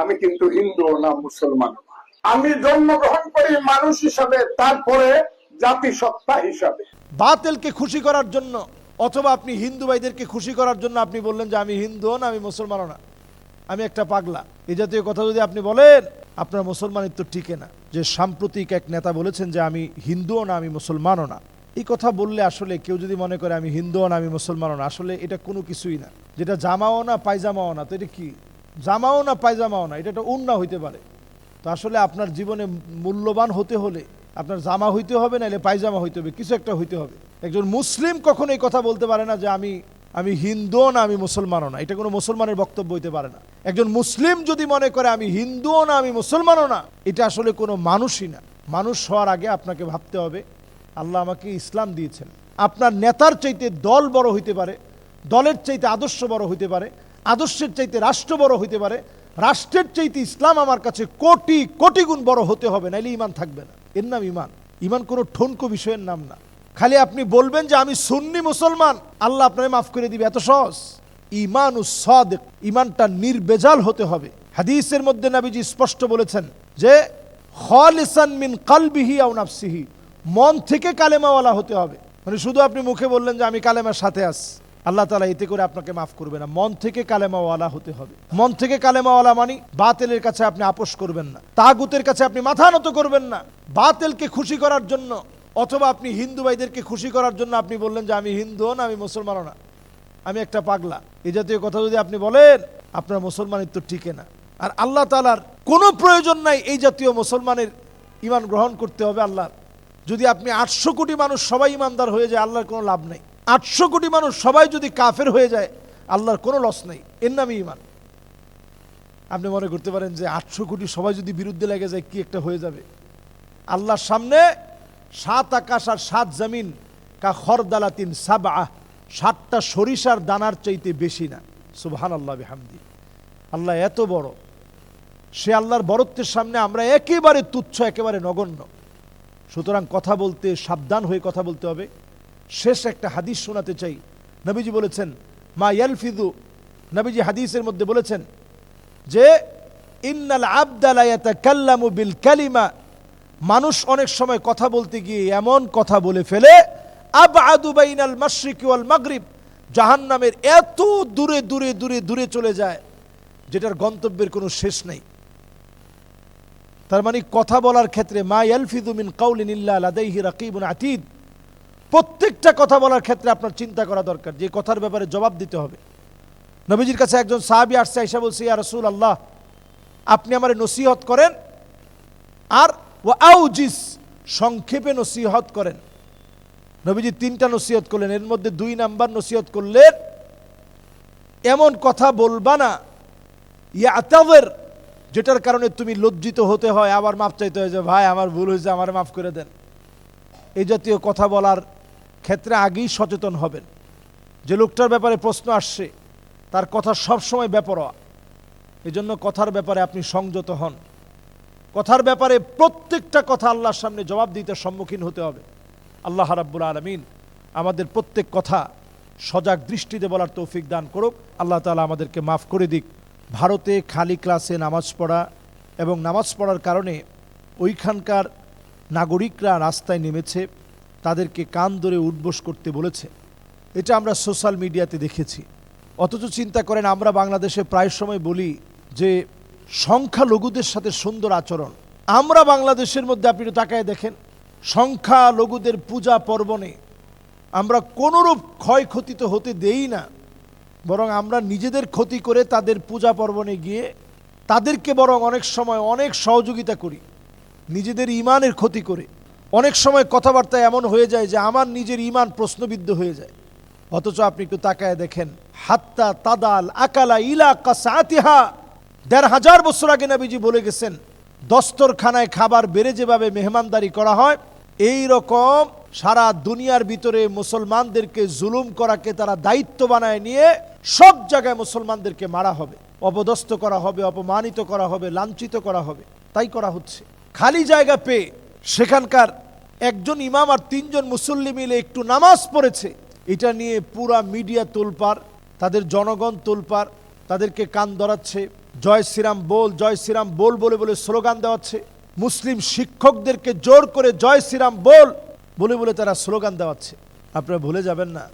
আমি কিন্তু হিন্দু না মুসলমান আমি জন্মগ্রহণ করি মানুষ হিসাবে, তারপরে জাতিসত্তা হিসাবে। বাতেলকে খুশি করার জন্য, অথবা আপনি হিন্দু ভাইদেরকে খুশি করার জন্য আপনি বললেন যে আমি হিন্দু না, আমি মুসলমানও না। আমি একটা পাগলা। এই জাতীয় কথা যদি আপনি বলেন, আপনার মুসলমানিত্ব টিকে না। যে সাম্প্রতিক এক নেতা বলেছেন যে আমি হিন্দুও না, আমি মুসলমানও না। এই কথা বললে আসলে কেউ যদি মনে করে আমি হিন্দুও না, আমি মুসলমানও না, আসলে এটা কোনো কিছুই না। যেটা জামাও না, পায়জামাও না, তো এটা কি? জামাও না, পায়জামাও না, এটা একটা উন্না হইতে পারে। তো আসলে আপনার জীবনে মূল্যবান হতে হলে, আপনার জামা হইতে হবে না নাহলে পায়জামা হইতে হবে, কিছু একটা হইতে হবে। একজন মুসলিম কখনো এই কথা বলতে পারে না যে আমি আমি হিন্দুও না, আমি মুসলমানও না, এটা কোনো মুসলমানের বক্তব্য হইতে পারে না। একজন মুসলিম যদি মনে করে আমি হিন্দুও না, আমি মুসলমানও না, এটা আসলে কোনো মানুষই না। মানুষ হওয়ার আগে আপনাকে ভাবতে হবে, আল্লাহ আমাকে ইসলাম দিয়েছেন। আপনার নেতার চাইতে দল বড় হইতে পারে, দলের চাইতে আদর্শ বড় হইতে পারে আদর্শের চাইতে রাষ্ট্র বড় হইতে পারে। রাষ্ট্রের চাইতে ইসলাম আমার কাছে কোটি কোটি গুণ বড় হতে হবে, নাইলে ইমান থাকবে না। এর নাম ইমান ইমান কোনো ঠনকো বিষয়ের নাম না। খালি আপনি বলবেন যে, আমি সুন্নি মুসলমান। আল্লাহ আপনাকে মাফ করে দিবে। এত সহজ। ইমান সাদেক ইমানটা নির্বেজাল হতে হবে। হাদিসের মধ্যে নাবিজি স্পষ্ট বলেছেন যে, খালিসান মিন কালবিহি আও নাফসিহি। মন থেকে কালেমাওয়ালা হতে হবে। মানে শুধু আপনি মুখে বললেন যে, আমি কালেমার সাথে আছি। আল্লাহ তালা এতে করে আপনাকে মাফ করবে না। মন থেকে কালেমাওয়ালা হতে হবে। মন থেকে কালেমাওয়ালা মানি বাতেলের কাছে আপনি আপোষ করবেন না। তাগুতের কাছে আপনি মাথা নত করবেন না। বাতেলকে খুশি করার জন্য অথবা আপনি হিন্দু ভাইদেরকে খুশি করার জন্য আপনি বললেন যে, আমি হিন্দুও না, আমি মুসলমানও না। আমি একটা পাগলা। এই জাতীয় কথা যদি আপনি বলেন, আপনার মুসলমানিত্ব টিকে না। আর আল্লাহ তালার কোনো প্রয়োজন নাই এই জাতীয় মুসলমানের ইমান গ্রহণ করতে হবে আল্লাহর। যদি আপনি আটশো কোটি মানুষ সবাই ইমানদার হয়ে যায়, আল্লাহর কোনো লাভ নেই। আটশো কোটি মানুষ সবাই যদি কাফের হয়ে যায়, আল্লাহর কোনো লস নেই। এর নামই ইমান আপনি মনে করতে পারেন যে আটশো কোটি সবাই যদি বিরুদ্ধে লেগে যায়, কি একটা হয়ে যাবে? আল্লাহর সামনে সাত আকাশ আর সাত জমিন, কা খরদালাতিন সাবা সাতটা সরিষার দানার চাইতে বেশি না। সুবহান আল্লাহ হামদি আল্লাহ এত বড়। সে আল্লাহর বরত্বের সামনে আমরা একেবারে তুচ্ছ, একেবারে নগণ্য। সুতরাং কথা বলতে সাবধান হয়ে কথা বলতে হবে। শেষ একটা হাদিস শোনাতে চাই। নবীজি বলেছেন, মা ইয়ালফিদু নবীজি হাদিসের মধ্যে বলেছেন যে, ইন্নাল আবদালায়াতা কাল্লামু বিল কালিমা। মানুষ অনেক সময় কথা বলতে গিয়ে এমন কথা বলে ফেলে আব আদুবাইনাল মাশরিকি ওয়াল মাগরিব। জাহান্নামের এত দূরে দূরে দূরে দূরে চলে যায়, যেটার গন্তব্যের কোনো শেষ নেই। তার মানে কথা বলার ক্ষেত্রে, মা ইয়ালফিদু মিন কাউলিন ইল্লা লাদাইহি রাকিবুন আতিদ। প্রত্যেকটা কথা বলার ক্ষেত্রে আপনার চিন্তা করা দরকার, যে কথার ব্যাপারে জবাব দিতে হবে। নবীজির কাছে একজন সাহাবি আসছে আইসা বলছে, ইয়া রাসূল আল্লাহ আপনি আমার নসিহত করেন আর আউজিস, সংক্ষেপে নসিহত করেন। নবীজি তিনটা নসিহত করলেন, এর মধ্যে দুই নাম্বার নসিহত করলেন, এমন কথা বলবা না, ইয়া আতাবের যেটার কারণে তুমি লজ্জিত হতে হয়, আবার মাফ চাইতে হয় যে, ভাই, আমার ভুল হয়েছে, আমার মাফ করে দেন। এই জাতীয় কথা বলার ক্ষেত্রে আগেই সচেতন হবেন। যে লোকটার ব্যাপারে প্রশ্ন আসছে, তার কথা সবসময় ব্যাপারোয়া এই জন্য কথার ব্যাপারে আপনি সংযত হন। কথার ব্যাপারে প্রত্যেকটা কথা আল্লাহর সামনে জবাব দিতে সম্মুখীন হতে হবে। আল্লাহ রাব্বুল আলমিন আমাদের প্রত্যেক কথা সজাগ দৃষ্টিতে বলার তৌফিক দান করুক। আল্লাহ তালা আমাদেরকে মাফ করে দিক। ভারতে খালি ক্লাসে নামাজ পড়া এবং নামাজ পড়ার কারণে ওইখানকার নাগরিকরা রাস্তায় নেমেছে। তাদেরকে কান ধরে উঠবোস করতে বলেছে। এটা আমরা সোশ্যাল মিডিয়াতে দেখেছি। অথচ চিন্তা করেন, আমরা বাংলাদেশে প্রায় সময় বলি যে, সংখ্যালঘুদের সাথে সুন্দর আচরণ। আমরা বাংলাদেশের মধ্যে আপনি তাকায় দেখেন, সংখ্যালঘুদের পূজা পর্বণে আমরা কোনোরূপ ক্ষয়ক্ষতি তো হতে দেই না, বরং আমরা নিজেদের ক্ষতি করে তাদের পূজা পর্বণে গিয়ে তাদেরকে বরং অনেক সময় অনেক সহযোগিতা করি, নিজেদের ইমানের ক্ষতি করে। অনেক সময় কথাবার্তা এমন হয়ে যায় যে আমার নিজের ইমান প্রশ্নবিদ্ধ হয়ে যায়। অথচ আপনি একটু তাকায় দেখেন, হাত্তা তাদাল আকালা ইলা কাসাতিহা। দেড় হাজার বছর আগে নবীজি বলে গেছেন, দস্তরখানায় খাবার বেড়ে যেভাবে মেহমানদারি করা হয়, এই রকম সারা দুনিয়ার ভিতরে মুসলমানদেরকে জুলুম করাকে তারা দায়িত্ব বানায় নিয়ে সব জায়গায় মুসলমানদেরকে মারা হবে। অপদস্থ করা হবে, অপমানিত করা হবে, লাঞ্ছিত করা হবে। তাই করা হচ্ছে। খালি জায়গা পেয়ে সেখানকার একজন ইমাম আর তিনজন মুসল্লি মিলে একটু নামাজ পড়েছে। এটা নিয়ে পুরা মিডিয়া তোলপার তাদের জনগণ তোলপার তাদেরকে কান ধরাচ্ছে, জয় শ্রীরাম বল, জয় শ্রীরাম বল বলে বলে স্লোগান দেওয়াচ্ছে। মুসলিম শিক্ষকদেরকে জোর করে জয় শ্রীরাম বল বলে বলে তারা স্লোগান দেওয়াচ্ছে। আপনারা ভুলে যাবেন না,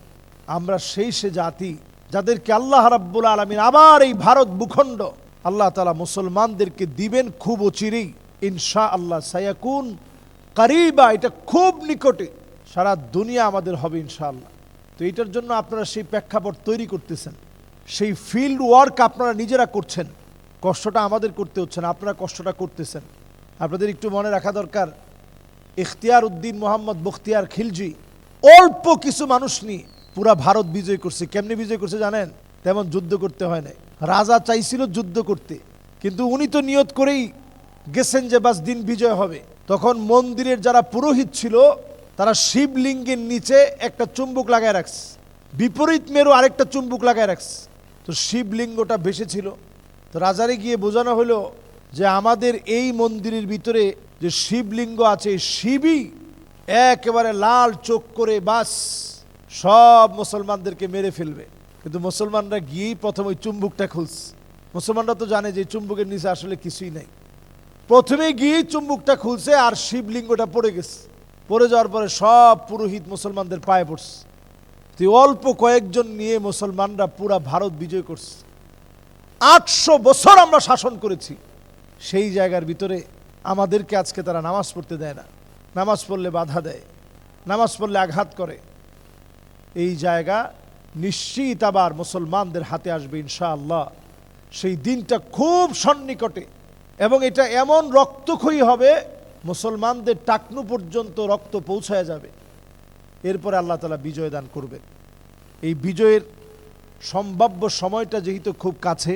আমরা সেই সে জাতি যাদেরকে আল্লাহ রাব্বুল আলমিন আবার এই ভারত ভূখণ্ড আল্লাহ তালা মুসলমানদেরকে দিবেন খুব অচিরেই। ইনশা আল্লাহ সায়াকুন কারিবা, এটা খুব নিকটে। সারা দুনিয়া আমাদের হবে ইনশাআল্লাহ। তো এটার জন্য আপনারা সেই প্রেক্ষাপট তৈরি করতেছেন। সেই ফিল্ড ওয়ার্ক আপনারা নিজেরা করছেন। কষ্টটা আমাদের করতে হচ্ছে না, আপনারা কষ্টটা করতেছেন। আপনাদের একটু মনে রাখা দরকার, ইখতিয়ার উদ্দিন মোহাম্মদ বখতিয়ার খিলজি, অল্প কিছু মানুষ নিয়ে পুরা ভারত বিজয় করছে। কেমনি বিজয় করছে জানেন? তেমন যুদ্ধ করতে হয় না রাজা চাইছিল যুদ্ধ করতে, কিন্তু উনি তো নিয়ত করেই গেছেন যে বাস দিন বিজয় হবে। তখন মন্দিরের যারা পুরোহিত ছিল, তারা শিবলিঙ্গের নিচে একটা চুম্বুক লাগায় রাখছে। বিপরীত মেরু আরেকটা চুম্বুক লাগায় রাখছে। তো শিবলিঙ্গটা ভেসেছিল তো রাজারে গিয়ে বোঝানো হলো যে আমাদের এই মন্দিরের ভিতরে যে শিবলিঙ্গ আছে শিবই একেবারে লাল চোখ করে বাস সব মুসলমানদেরকে মেরে ফেলবে। কিন্তু মুসলমানরা গিয়েই প্রথম ওই চুম্বুকটা খুলছে। মুসলমানরা তো জানে যে চুম্বুকের নিচে আসলে কিছুই নাই। প্রথমে গিয়ে চুম্বুকটা খুলছে আর শিবলিঙ্গটা পড়ে গেছে। পড়ে যাওয়ার পরে সব পুরোহিত মুসলমানদের পায়ে পড়ছে। তুই অল্প কয়েকজন নিয়ে মুসলমানরা পুরা ভারত বিজয় করছে। আটশো বছর আমরা শাসন করেছি। সেই জায়গার ভিতরে আমাদেরকে আজকে তারা নামাজ পড়তে দেয় না। নামাজ পড়লে বাধা দেয়, নামাজ পড়লে আঘাত করে। এই জায়গা নিশ্চিত আবার মুসলমানদের হাতে আসবে ইনশাআল্লাহ। সেই দিনটা খুব সন্নিকটে। এবং এটা এমন রক্তক্ষয়ী হবে, মুসলমানদের টাকনু পর্যন্ত রক্ত পৌঁছায় যাবে। এরপরে আল্লাহ তালা বিজয় দান করবেন। এই বিজয়ের সম্ভাব্য সময়টা যেহেতু খুব কাছে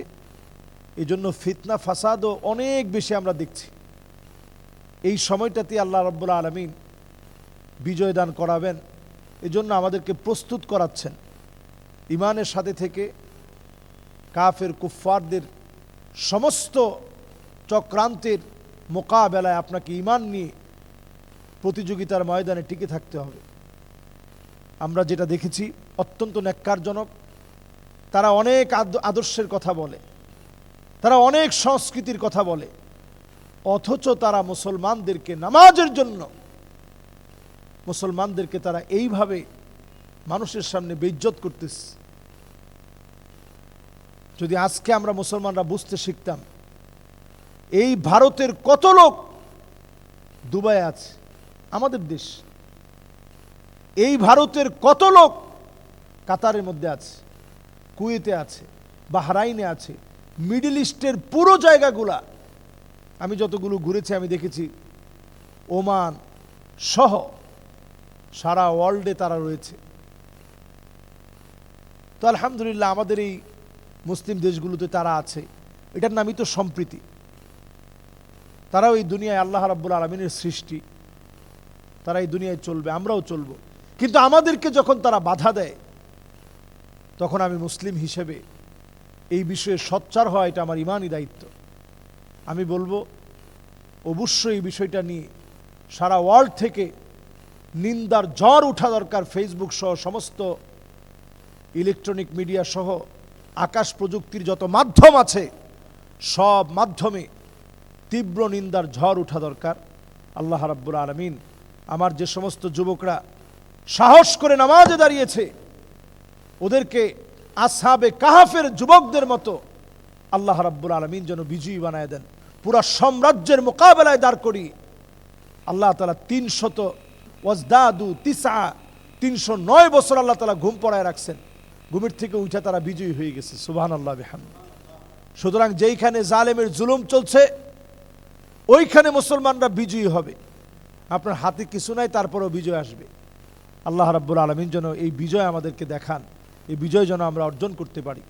এই জন্য ফিতনা, ফাসাদও অনেক বেশি আমরা দেখছি। এই সময়টাতে আল্লাহ রব্বুল আলমিন বিজয় দান করাবেন, এজন্য আমাদেরকে প্রস্তুত করাচ্ছেন। ইমানের সাথে থেকে কাফের, কুফফারদের সমস্ত চক্রান্তের মোকাবেলায় আপনাকে ইমান নিয়ে প্রতিযোগিতার ময়দানে টিকে থাকতে হবে। আমরা যেটা দেখেছি, অত্যন্ত ন্যাক্কারজনক। তারা অনেক আদর্শের কথা বলে। তারা অনেক সংস্কৃতির কথা বলে। অথচ তারা মুসলমানদেরকে নামাজের জন্য, মুসলমানদেরকে তারা এইভাবে মানুষের সামনে বেইজ্জত করতেছে। যদি আজকে আমরা মুসলমানরা বুঝতে শিখতাম এই ভারতের কত লোক? দুবাই আছে, আমাদের দেশ। এই ভারতের কত লোক কাতারের মধ্যে আছে, কুয়েতে আছে, বাহরাইনে আছে, মিডল ইস্টের পুরো জায়গাগুলা। আমি যতগুলো ঘুরেছি, আমি দেখেছি, ওমান সহ সারা ওয়ার্ল্ডে তারা রয়েছে। তো আলহামদুলিল্লাহ, আমাদের এই মুসলিম দেশগুলোতে তারা আছে। এটার নামই তো সম্প্রীতি। তারাও এই দুনিয়ায় আল্লাহ রাব্বুল আলমিনের সৃষ্টি। তারা এই দুনিয়ায় চলবে, আমরাও চলব। কিন্তু আমাদেরকে যখন তারা বাধা দেয়, তখন আমি মুসলিম হিসেবে এই বিষয়ে সচ্চার হওয়া এটা আমার ইমানই দায়িত্ব। আমি বলব, অবশ্যই এই বিষয়টা নিয়ে সারা ওয়ার্ল্ড থেকে নিন্দার ঝড় ওঠা দরকার ফেসবুক সহ সমস্ত ইলেকট্রনিক মিডিয়া সহ আকাশ প্রযুক্তির যত মাধ্যম আছে, সব মাধ্যমে তীব্র নিন্দার ঝড় ওঠা দরকার। আল্লাহ রাব্বুল আলমিন আমার যে সমস্ত যুবকরা সাহস করে নামাজে দাঁড়িয়েছে, ওদেরকে আসহাবে কাহাফের যুবকদের মতো আল্লাহ রাব্বুল আলমিন যেন বিজয়ী বানায় দেন। পুরা সাম্রাজ্যের মোকাবেলায় দাঁড় করি আল্লাহ তালা তিনশত ওয়াজদাদু তিসা তিনশো নয় বছর আল্লাহ তালা ঘুম পড়ায় রাখছেন। ঘুমের থেকে উঠে তারা বিজয়ী হয়ে গেছে সুবহান আল্লাহ বেহান সুতরাং যেইখানে জালেমের জুলুম চলছে ওইখানে মুসলমানরা বিজয়ী হবে। আপনার হাতে কিছু নাই, তারপরেও বিজয় আসবে। আল্লাহ রাব্বুল আলমিন যেন এই বিজয় আমাদেরকে দেখান, এই বিজয় যেন আমরা অর্জন করতে পারি।